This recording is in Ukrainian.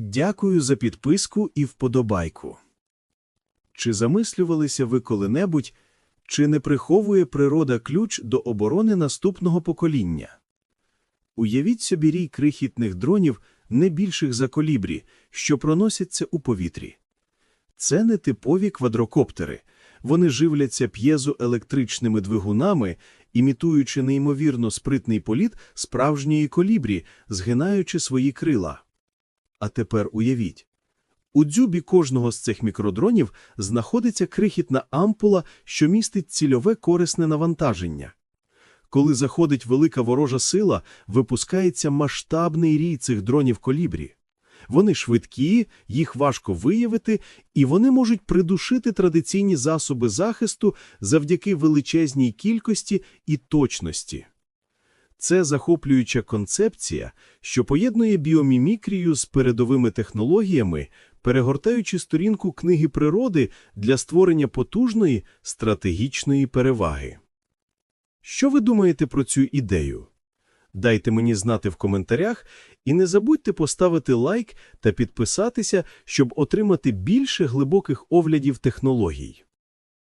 Дякую за підписку і вподобайку. Чи замислювалися ви коли-небудь, чи не приховує природа ключ до оборони наступного покоління? Уявіть собі рій крихітних дронів, не більших за колібрі, що проносяться у повітрі. Це не типові квадрокоптери. Вони живляться п'єзоелектричними двигунами, імітуючи неймовірно спритний політ справжньої колібрі, згинаючи свої крила. А тепер уявіть. У дзюбі кожного з цих мікродронів знаходиться крихітна ампула, що містить цільове корисне навантаження. Коли заходить велика ворожа сила, випускається масштабний рій цих дронів колібрі. Вони швидкі, їх важко виявити, і вони можуть придушити традиційні засоби захисту завдяки величезній кількості і точності. Це захоплююча концепція, що поєднує біомімікрію з передовими технологіями, перегортаючи сторінку книги природи для створення потужної стратегічної переваги. Що ви думаєте про цю ідею? Дайте мені знати в коментарях і не забудьте поставити лайк та підписатися, щоб отримати більше глибоких оглядів технологій.